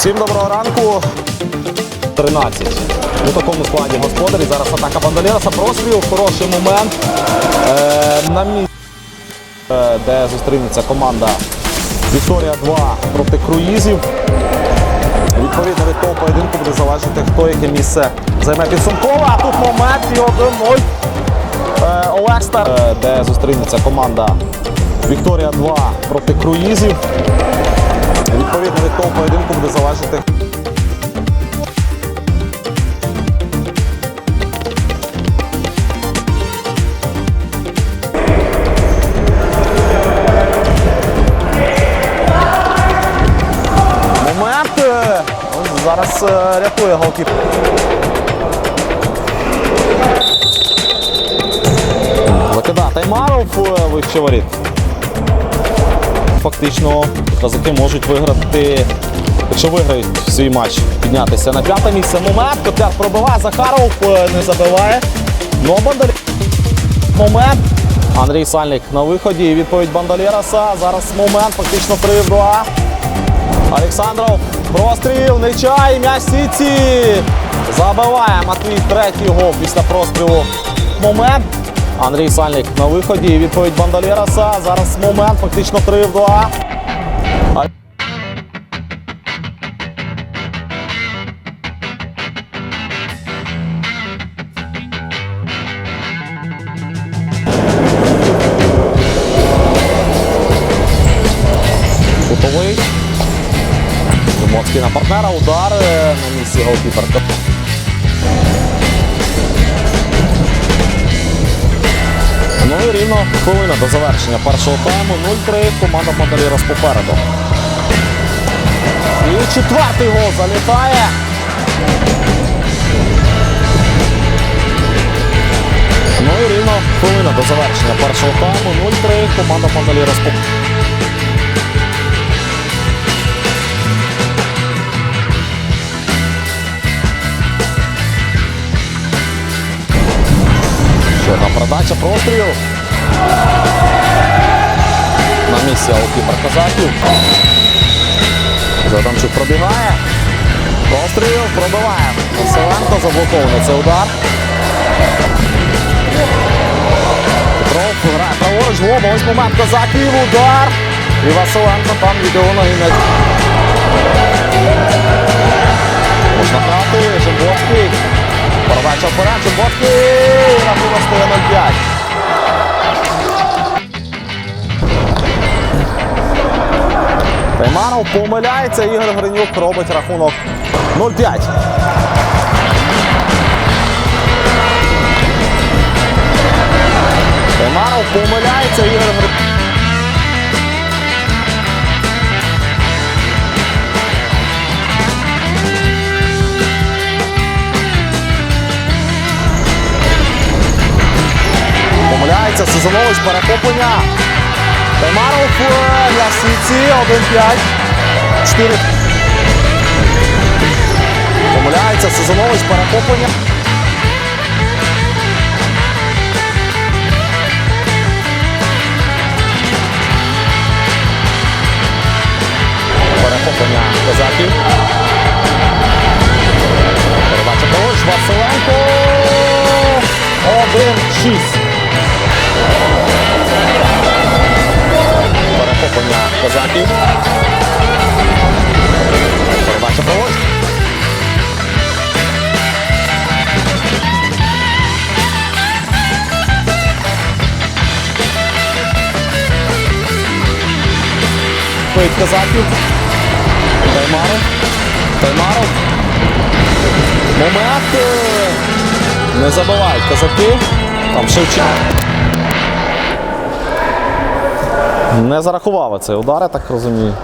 Всім доброго ранку. 13. У такому складі господарі. Зараз атака Бандалєраса. Простріл, хороший момент. Е, на місці, е, де зустрінеться команда Вікторія 2 проти круїзів. Відповідно від того поєдинку буде залежати, хто яке місце займе підсумково. А тут момент і 1-0. Е, Олег Стар, е, де зустрінеться команда Вікторія 2 проти круїзів. Відповідно від того поєдинку буде залежати. Момент е, зараз е, рятує голкіпер. Закидає Таймаров е, вище воріт. Фактично казаки можуть виграти, якщо виграють свій матч, піднятися на п'яте місце. Момент, Котяр пробиває, Захаров е, не забиває. Ну, Бондар... Момент. Андрій Сальник на виході. Відповідь Бандалєраса. Зараз момент, фактично 3 в 2. Олександров, простріл, Нечай, м'яч Сіці. Забиває Матвій третій гол після прострілу. Момент. Андрій Сальник на виході. Відповідь Бандалєраса. Зараз момент, фактично 3 в 2. А- Кутовий. На партнера. Удар на місці голкіпер. Ну і рівно хвилина до завершення першого тайму. 0-3. Команда Мандалірос попереду. І четвертий гол залітає. Ну і рівно хвилина до завершення першого тайму. 0-3. Команда Мандалірос попереду. Передача, простріл. На місці голкіпер Казаків. Задамчук пробігає. Простріл, пробиває. Василенко заблокований цей удар. Петров грає праворуч, глоба, ось момент Казаків, удар. І Василенко там від його ноги м'яч. Можна грати, Жемботський. Передача вперед, Жемботський. Рахунок Тайманов помиляється, Ігор Гринюк робить рахунок 0-5. Тайманов помиляється, Ігор Гринюк. Помиляється Сезонович перехоплення. Таймаров е, для Сіці 1-5. 4. Помиляється Сезонович перехоплення. Перехоплення козаків. Передача. Василенко. 1-6. Вийд казаків. Таймаров. Таймаров. Момент. Не забивають казаки. Там Шевченко. Не зарахували цей удар, я так розумію.